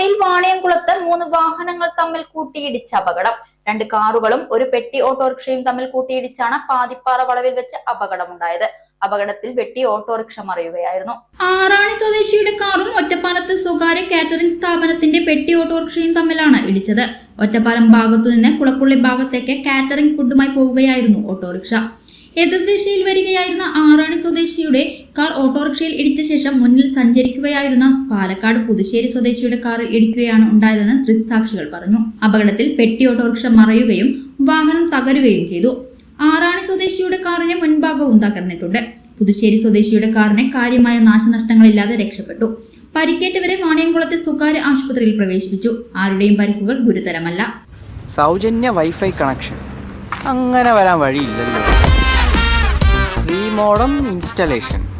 പാതയിൽ വാണയംകുളത്ത് മൂന്ന് വാഹനങ്ങൾ തമ്മിൽ കൂട്ടിയിടിച്ച അപകടം. രണ്ട് കാറുകളും ഒരു പെട്ടി ഓട്ടോറിക്ഷയും തമ്മിൽ കൂട്ടിയിടിച്ചാണ് പാതിപ്പാറ വളവിൽ വെച്ച് അപകടമുണ്ടായത്. അപകടത്തിൽ വെട്ടി ഓട്ടോറിക്ഷ മറിയുകയായിരുന്നു. ആറാണി സ്വദേശിയുടെ കാറും ഒറ്റപ്പാലത്ത് സ്വകാര്യ കാറ്ററിംഗ് സ്ഥാപനത്തിന്റെ പെട്ടി ഓട്ടോറിക്ഷയും തമ്മിലാണ് ഇടിച്ചത്. ഒറ്റപ്പാലം ഭാഗത്തുനിന്ന് കുളപ്പുള്ളി ഭാഗത്തേക്ക് കാറ്ററിംഗ് ഫുഡുമായി പോവുകയായിരുന്നു ഓട്ടോറിക്ഷ. എതിർദിശയിൽ വരികയായിരുന്ന ആറാണി സ്വദേശിയുടെ കാർ ഓട്ടോറിക്ഷയിൽ ഇടിച്ച ശേഷം മുന്നിൽ സഞ്ചരിക്കുകയായിരുന്ന പാലക്കാട് പുതുശ്ശേരി സ്വദേശിയുടെ കാറിൽ ഇടിക്കുകയാണ് ഉണ്ടായതെന്ന് ദൃക്സാക്ഷികൾ പറഞ്ഞു. അപകടത്തിൽ പെട്ടി ഓട്ടോറിക്ഷ മറയുകയും വാഹനം തകരുകയും ചെയ്തു. ആറാണി സ്വദേശിയുടെ കാറിന് മുൻഭാഗവും തകർന്നിട്ടുണ്ട്. പുതുശ്ശേരി സ്വദേശിയുടെ കാറിന് കാര്യമായ നാശനഷ്ടങ്ങളില്ലാതെ രക്ഷപ്പെട്ടു. പരിക്കേറ്റവരെ വാണിയംകുളത്തെ സ്വകാര്യ ആശുപത്രിയിൽ പ്രവേശിപ്പിച്ചു. ആരുടെയും പരിക്കുകൾ ഗുരുതരമല്ല. സൗജന്യ വൈഫൈ കണക്ഷൻ. അങ്ങനെ വരാൻ വഴിയില്ലല്ലോ. Free modem installation.